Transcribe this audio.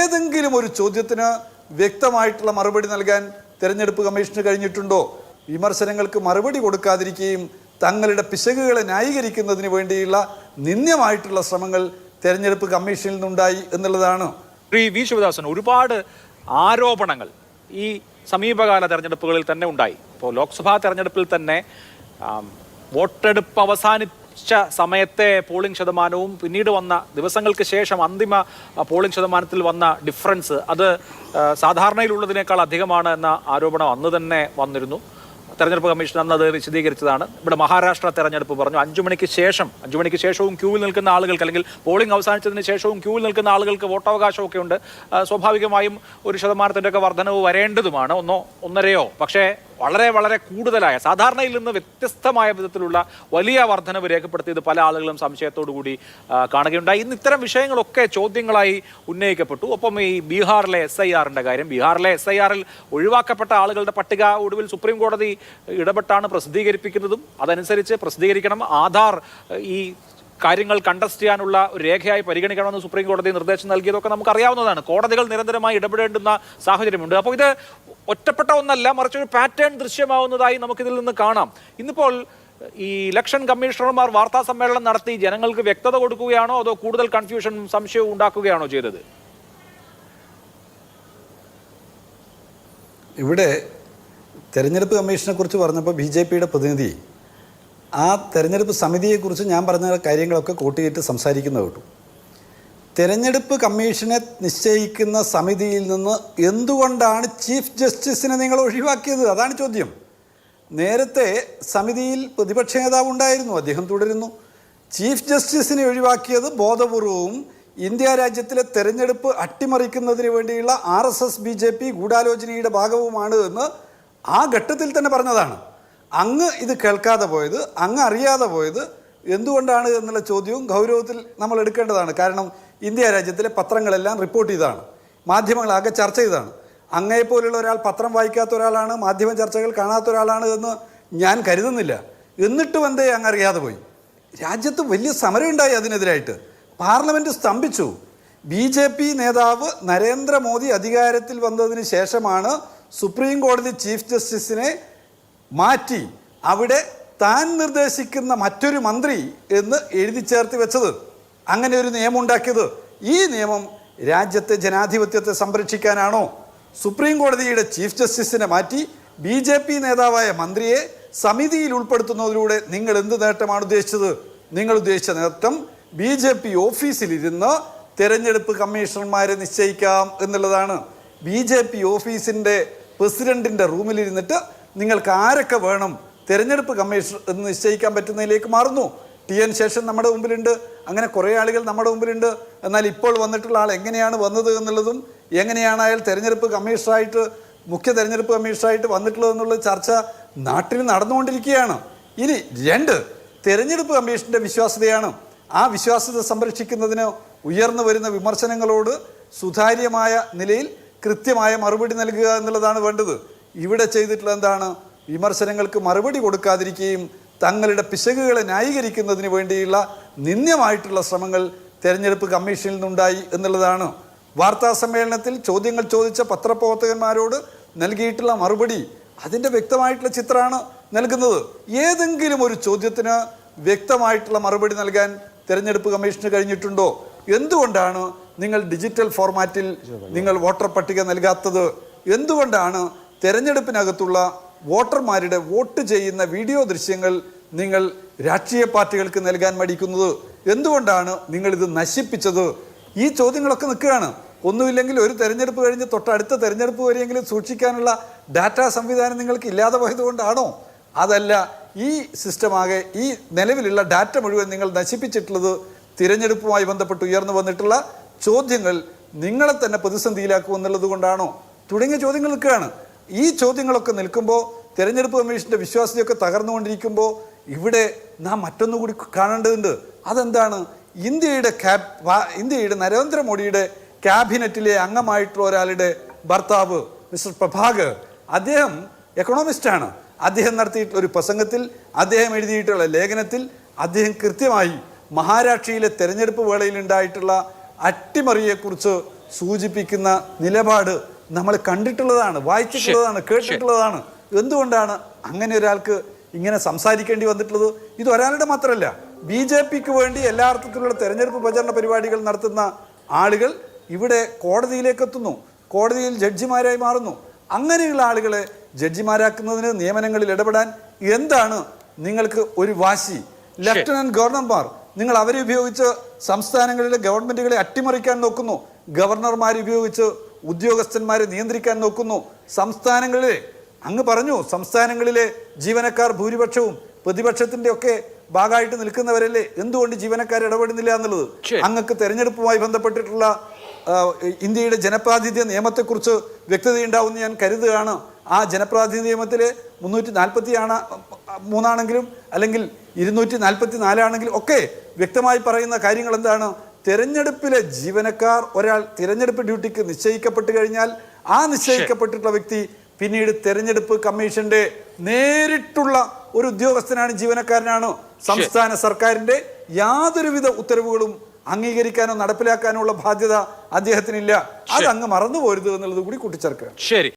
ഏതെങ്കിലും ഒരു ചോദ്യത്തിന് വ്യക്തമായിട്ടുള്ള മറുപടി നൽകാൻ തിരഞ്ഞെടുപ്പ് കമ്മീഷന് കഴിഞ്ഞിട്ടുണ്ടോ? വിമർശനങ്ങൾക്ക് മറുപടി കൊടുക്കാതിരിക്കുകയും തങ്ങളുടെ പിശകുകളെ ന്യായീകരിക്കുന്നതിന് വേണ്ടിയുള്ള നിന്ദ്യമായിട്ടുള്ള ശ്രമങ്ങൾ തെരഞ്ഞെടുപ്പ് കമ്മീഷനിൽ നിന്നുണ്ടായി എന്നുള്ളതാണ്. ശ്രീ വി. ശിവദാസൻ ഒരുപാട് ആരോപണങ്ങൾ ഈ സമീപകാല തെരഞ്ഞെടുപ്പുകളിൽ തന്നെ ഉണ്ടായി. ഇപ്പോൾ ലോക്സഭാ തെരഞ്ഞെടുപ്പിൽ തന്നെ വോട്ടെടുപ്പ് വോട്ടെടുപ്പ് അവസാനിച്ച സമയത്തെ പോളിംഗ് ശതമാനവും പിന്നീട് വന്ന ദിവസങ്ങൾക്ക് ശേഷം അന്തിമ പോളിംഗ് ശതമാനത്തിൽ വന്ന ഡിഫറൻസ് അത് സാധാരണയിലുള്ളതിനേക്കാൾ അധികമാണ് എന്ന ആരോപണം അന്ന് തന്നെ വന്നിരുന്നു. തെരഞ്ഞെടുപ്പ് കമ്മീഷൻ അന്ന് അത് വിശദീകരിച്ചതാണ്. ഇവിടെ മഹാരാഷ്ട്ര തെരഞ്ഞെടുപ്പ് പറഞ്ഞു അഞ്ചു മണിക്ക് ശേഷം അഞ്ചു മണിക്ക് ശേഷവും ക്യൂവിൽ നിൽക്കുന്ന ആളുകൾക്ക് അല്ലെങ്കിൽ പോളിംഗ് അവസാനിച്ചതിന് ശേഷവും ക്യൂവിൽ നിൽക്കുന്ന ആളുകൾക്ക് വോട്ടവകാശമൊക്കെ ഉണ്ട്. സ്വാഭാവികമായും ഒരു ശതമാനത്തിന്റെയൊക്കെ വർധനവ് വരേണ്ടതുമാണ്. ഒന്നോ ഒന്നരയോ പക്ഷേ വളരെ വളരെ കൂടുതലായ സാധാരണയിൽ നിന്ന് വ്യത്യസ്തമായ വിധത്തിലുള്ള വലിയ വർധനവ് രേഖപ്പെടുത്തിയത് പല ആളുകളും സംശയത്തോടു കൂടി കാണുകയുണ്ടായി. ഇന്ന് ഇത്തരം വിഷയങ്ങളൊക്കെ ചോദ്യങ്ങളായി ഉന്നയിക്കപ്പെട്ടു. ഒപ്പം ഈ ബീഹാറിലെ എസ് ഐ ആറിന്റെ കാര്യം ബീഹാറിലെ എസ് ഐ ആറിൽ ഒഴിവാക്കപ്പെട്ട ആളുകളുടെ പട്ടിക ഒടുവിൽ സുപ്രീം കോടതി ഇടപെട്ടാണ് പ്രസിദ്ധീകരിപ്പിക്കുന്നതും. അതനുസരിച്ച് പ്രസിദ്ധീകരിക്കണം. ആധാർ ഈ കാര്യങ്ങൾ കണ്ടസ്റ്റ് ചെയ്യാനുള്ള ഒരു രേഖയായി പരിഗണിക്കണമെന്ന് സുപ്രീം കോടതി നിർദ്ദേശം നൽകിയതൊക്കെ നമുക്ക് അറിയാവുന്നതാണ് കോടതികൾ നിരന്തരമായി ഇടപെടേണ്ടുന്ന സാഹചര്യമുണ്ട്. അപ്പോൾ ഇത് ഒറ്റപ്പെട്ട ഒന്നല്ല മറിച്ച് ഒരു പാറ്റേൺ ദൃശ്യമാവുന്നതായി നമുക്കിതിൽ നിന്ന് കാണാം. ഇന്നിപ്പോൾ ഈ ഇലക്ഷൻ കമ്മീഷണർമാർ വാർത്താ സമ്മേളനം നടത്തി ജനങ്ങൾക്ക് വ്യക്തത കൊടുക്കുകയാണോ അതോ കൂടുതൽ കൺഫ്യൂഷൻ സംശയവും ഉണ്ടാക്കുകയാണോ ചെയ്തത്? ഇവിടെ തെരഞ്ഞെടുപ്പ് കമ്മീഷനെ കുറിച്ച് പറഞ്ഞപ്പോൾ ബി ജെ പിയുടെ പ്രതിനിധി ആ തെരഞ്ഞെടുപ്പ് സമിതിയെക്കുറിച്ച് ഞാൻ പറഞ്ഞ കാര്യങ്ങളൊക്കെ കൂട്ടിയിട്ട് സംസാരിക്കുന്നത് കേട്ടു. തെരഞ്ഞെടുപ്പ് കമ്മീഷനെ നിശ്ചയിക്കുന്ന സമിതിയിൽ നിന്ന് എന്തുകൊണ്ടാണ് ചീഫ് ജസ്റ്റിസിനെ നിങ്ങൾ ഒഴിവാക്കിയത്? അതാണ് ചോദ്യം. നേരത്തെ സമിതിയിൽ പ്രതിപക്ഷ നേതാവ് ഉണ്ടായിരുന്നു അദ്ദേഹം തുടരുന്നു. ചീഫ് ജസ്റ്റിസിനെ ഒഴിവാക്കിയത് ബോധപൂർവവും ഇന്ത്യ രാജ്യത്തിലെ തെരഞ്ഞെടുപ്പ് അട്ടിമറിക്കുന്നതിന് വേണ്ടിയുള്ള R S S B J P ഗൂഢാലോചനയുടെ ഭാഗവുമാണ് എന്ന് ആ ഘട്ടത്തിൽ തന്നെ പറഞ്ഞതാണ്. അങ്ങ് ഇത് കേൾക്കാതെ പോയത് അങ്ങ് അറിയാതെ പോയത് എന്തുകൊണ്ടാണ് എന്നുള്ള ചോദ്യവും ഗൗരവത്തിൽ നമ്മൾ എടുക്കേണ്ടതാണ്. കാരണം ഇന്ത്യ രാജ്യത്തിലെ പത്രങ്ങളെല്ലാം റിപ്പോർട്ട് ചെയ്താണ് മാധ്യമങ്ങളാകെ ചർച്ച ചെയ്താണ് അങ്ങയെപ്പോലുള്ള ഒരാൾ പത്രം വായിക്കാത്ത ഒരാളാണ് മാധ്യമ ചർച്ചകൾ കാണാത്ത ഒരാളാണ് എന്ന് ഞാൻ കരുതുന്നില്ല. എന്നിട്ടും എന്തേ അങ്ങ് അറിയാതെ പോയി. രാജ്യത്ത് വലിയ സമരമുണ്ടായി അതിനെതിരായിട്ട്. പാർലമെന്റ് സ്തംഭിച്ചു. ബി ജെ പി നേതാവ് നരേന്ദ്രമോദി അധികാരത്തിൽ വന്നതിന് ശേഷമാണ് സുപ്രീം കോടതി ചീഫ് ജസ്റ്റിസിനെ മാറ്റി അവിടെ താൻ നിർദ്ദേശിക്കുന്ന മറ്റൊരു മന്ത്രി എന്ന് എഴുതി ചേർത്ത് വെച്ചത്. അങ്ങനെ ഒരു നിയമം ഉണ്ടാക്കിയത്. ഈ നിയമം രാജ്യത്തെ ജനാധിപത്യത്തെ സംരക്ഷിക്കാനാണോ? സുപ്രീം കോടതിയുടെ ചീഫ് ജസ്റ്റിസിനെ മാറ്റി ബി ജെ പി നേതാവായ മന്ത്രിയെ സമിതിയിൽ ഉൾപ്പെടുത്തുന്നതിലൂടെ നിങ്ങൾ എന്ത് നേട്ടമാണ് ഉദ്ദേശിച്ചത്? നിങ്ങൾ ഉദ്ദേശിച്ച നേട്ടം ബി ജെ പി ഓഫീസിലിരുന്ന് തെരഞ്ഞെടുപ്പ് കമ്മീഷണർമാരെ നിശ്ചയിക്കാം എന്നുള്ളതാണ്. ബി ജെ പി ഓഫീസിന്റെ പ്രസിഡന്റിന്റെ റൂമിലിരുന്നിട്ട് നിങ്ങൾക്ക് ആരൊക്കെ വേണം തിരഞ്ഞെടുപ്പ് കമ്മീഷൻ എന്ന് നിശ്ചയിക്കാൻ പറ്റുന്നതിലേക്ക് മാറുന്നു. ടി എൻ ശേഷൻ നമ്മുടെ മുമ്പിലുണ്ട്. അങ്ങനെ കുറേ ആളുകൾ നമ്മുടെ മുമ്പിലുണ്ട്. എന്നാൽ ഇപ്പോൾ വന്നിട്ടുള്ള ആൾ എങ്ങനെയാണ് വന്നത് എന്നുള്ളതും എങ്ങനെയാണ് അയാൾ തെരഞ്ഞെടുപ്പ് കമ്മീഷണറായിട്ട് മുഖ്യ തെരഞ്ഞെടുപ്പ് കമ്മീഷണറായിട്ട് വന്നിട്ടുള്ളതെന്നുള്ള ചർച്ച നാട്ടിൽ നടന്നുകൊണ്ടിരിക്കുകയാണ്. ഇനി രണ്ട് തെരഞ്ഞെടുപ്പ് കമ്മീഷന്റെ വിശ്വാസ്യതയാണ്. ആ വിശ്വാസ്യത സംരക്ഷിക്കുന്നതിന് ഉയർന്നു വരുന്ന വിമർശനങ്ങളോട് സുതാര്യമായ നിലയിൽ കൃത്യമായ മറുപടി നൽകുക എന്നുള്ളതാണ് വേണ്ടത്. ഇവിടെ ചെയ്തിട്ടുള്ള എന്താണ്? വിമർശനങ്ങൾക്ക് മറുപടി കൊടുക്കാതിരിക്കുകയും തങ്ങളുടെ പിശകുകളെ ന്യായീകരിക്കുന്നതിന് വേണ്ടിയുള്ള നിന്ദ്യമായിട്ടുള്ള ശ്രമങ്ങൾ തെരഞ്ഞെടുപ്പ് കമ്മീഷനിൽ നിന്നുണ്ടായി എന്നുള്ളതാണ്. വാർത്താ സമ്മേളനത്തിൽ ചോദ്യങ്ങൾ ചോദിച്ച പത്രപ്രവർത്തകന്മാരോട് നൽകിയിട്ടുള്ള മറുപടി അതിന്റെ വ്യക്തമായിട്ടുള്ള ചിത്രമാണ് നൽകുന്നത്. ഏതെങ്കിലും ഒരു ചോദ്യത്തിന് വ്യക്തമായിട്ടുള്ള മറുപടി നൽകാൻ തെരഞ്ഞെടുപ്പ് കമ്മീഷന് കഴിഞ്ഞിട്ടുണ്ടോ? എന്തുകൊണ്ടാണ് നിങ്ങൾ ഡിജിറ്റൽ ഫോർമാറ്റിൽ നിങ്ങൾ വോട്ടർ പട്ടിക നൽകാത്തത്? എന്തുകൊണ്ടാണ് തെരഞ്ഞെടുപ്പിനകത്തുള്ള വോട്ടർമാരുടെ വോട്ട് ചെയ്യുന്ന വീഡിയോ ദൃശ്യങ്ങൾ നിങ്ങൾ രാഷ്ട്രീയ പാർട്ടികൾക്ക് നൽകാൻ മടിക്കുന്നത് എന്തുകൊണ്ടാണ് നിങ്ങൾ ഇത് നശിപ്പിച്ചത്? ഈ ചോദ്യങ്ങളൊക്കെ നിൽക്കുകയാണ്. ഒന്നുമില്ലെങ്കിൽ ഒരു തെരഞ്ഞെടുപ്പ് കഴിഞ്ഞ് തൊട്ടടുത്ത തെരഞ്ഞെടുപ്പ് വരെയെങ്കിലും സൂക്ഷിക്കാനുള്ള ഡാറ്റാ സംവിധാനം നിങ്ങൾക്ക് ഇല്ലാതെ പോയതുകൊണ്ടാണോ അതല്ല ഈ സിസ്റ്റമാകെ ഈ നിലവിലുള്ള ഡാറ്റ മുഴുവൻ നിങ്ങൾ നശിപ്പിച്ചിട്ടുള്ളത് തിരഞ്ഞെടുപ്പുമായി ബന്ധപ്പെട്ട് ഉയർന്നു വന്നിട്ടുള്ള ചോദ്യങ്ങൾ നിങ്ങളെ തന്നെ പ്രതിസന്ധിയിലാക്കുമെന്നുള്ളത് കൊണ്ടാണോ? തുടങ്ങിയ ചോദ്യങ്ങൾ നിൽക്കുകയാണ്. ഈ ചോദ്യങ്ങളൊക്കെ നിൽക്കുമ്പോൾ തെരഞ്ഞെടുപ്പ് കമ്മീഷന്റെ വിശ്വാസ്യതയൊക്കെ തകർന്നുകൊണ്ടിരിക്കുമ്പോൾ ഇവിടെ നാം മറ്റൊന്നുകൂടി കാണേണ്ടതുണ്ട്. അതെന്താണ്? ഇന്ത്യയുടെ ക്യാബ് ഇന്ത്യയുടെ നരേന്ദ്രമോദിയുടെ ക്യാബിനറ്റിലെ അംഗമായിട്ടുള്ള ഒരാളുടെ ഭർത്താവ് മിസ്റ്റർ പ്രഭാകർ. അദ്ദേഹം എക്കണോമിസ്റ്റാണ്. അദ്ദേഹം നടത്തിയിട്ടുള്ള ഒരു പ്രസംഗത്തിൽ അദ്ദേഹം എഴുതിയിട്ടുള്ള ലേഖനത്തിൽ അദ്ദേഹം കൃത്യമായി മഹാരാഷ്ട്രയിലെ തെരഞ്ഞെടുപ്പ് വേളയിൽ ഉണ്ടായിട്ടുള്ള അട്ടിമറിയെക്കുറിച്ച് സൂചിപ്പിക്കുന്ന നിലപാട് നമ്മൾ കണ്ടിട്ടുള്ളതാണ് വായിച്ചിട്ടുള്ളതാണ് കേട്ടിട്ടുള്ളതാണ്. എന്തുകൊണ്ടാണ് അങ്ങനെ ഒരാൾക്ക് ഇങ്ങനെ സംസാരിക്കേണ്ടി വന്നിട്ടുള്ളത്? ഇത് ഒരാളുടെ മാത്രമല്ല ബി ജെ പിക്ക് വേണ്ടി എല്ലാ അർത്ഥത്തിലുള്ള തെരഞ്ഞെടുപ്പ് പ്രചരണ പരിപാടികൾ നടത്തുന്ന ആളുകൾ ഇവിടെ കോടതിയിലേക്ക് എത്തുന്നു കോടതിയിൽ ജഡ്ജിമാരായി മാറുന്നു. അങ്ങനെയുള്ള ആളുകളെ ജഡ്ജിമാരാക്കുന്നതിന് നിയമനങ്ങളിൽ ഇടപെടാൻ എന്താണ് നിങ്ങൾക്ക് ഒരു വാശി? ലഫ്റ്റനന്റ് ഗവർണർമാർ നിങ്ങൾ അവരെ ഉപയോഗിച്ച് സംസ്ഥാനങ്ങളിലെ ഗവൺമെന്റുകളെ അട്ടിമറിക്കാൻ നോക്കുന്നു. ഗവർണർമാരെ ഉപയോഗിച്ച് ഉദ്യോഗസ്ഥന്മാരെ നിയന്ത്രിക്കാൻ നോക്കുന്നു. സംസ്ഥാനങ്ങളിലെ അങ്ങ് പറഞ്ഞു സംസ്ഥാനങ്ങളിലെ ജീവനക്കാർ ഭൂരിപക്ഷവും പ്രതിപക്ഷത്തിന്റെ ഒക്കെ ഭാഗമായിട്ട് നിൽക്കുന്നവരല്ലേ? എന്തുകൊണ്ട് ജീവനക്കാർ ഇടപെടുന്നില്ല എന്നുള്ളത്? അങ്ങക്ക് തെരഞ്ഞെടുപ്പുമായി ബന്ധപ്പെട്ടിട്ടുള്ള ഇന്ത്യയുടെ ജനപ്രാതിനിധ്യ നിയമത്തെക്കുറിച്ച് വ്യക്തതയുണ്ടാവുമെന്ന് ഞാൻ കരുതുകയാണ്. ആ ജനപ്രാതിനിധ്യ നിയമത്തിലെ മുന്നൂറ്റി നാൽപ്പത്തി ആണ് മൂന്നാണെങ്കിലും അല്ലെങ്കിൽ ഇരുന്നൂറ്റി നാൽപ്പത്തി നാലാണെങ്കിലും ഒക്കെ വ്യക്തമായി പറയുന്ന കാര്യങ്ങൾ എന്താണ് തെരഞ്ഞെടുപ്പിലെ ജീവനക്കാർ ഒരാൾ തിരഞ്ഞെടുപ്പ് ഡ്യൂട്ടിക്ക് നിശ്ചയിക്കപ്പെട്ട് കഴിഞ്ഞാൽ ആ നിശ്ചയിക്കപ്പെട്ടിട്ടുള്ള വ്യക്തി പിന്നീട് തിരഞ്ഞെടുപ്പ് കമ്മീഷന്റെ നേരിട്ടുള്ള ഒരു ഉദ്യോഗസ്ഥനാണ് ജീവനക്കാരനാണോ. സംസ്ഥാന സർക്കാരിന്റെ യാതൊരുവിധ ഉത്തരവുകളും അംഗീകരിക്കാനോ നടപ്പിലാക്കാനോ ഉള്ള ബാധ്യത അദ്ദേഹത്തിനില്ല. അത് അങ്ങ് മറന്നു പോരുത് എന്നുള്ളത് കൂടി കൂട്ടിച്ചേർക്കുക. ശരി.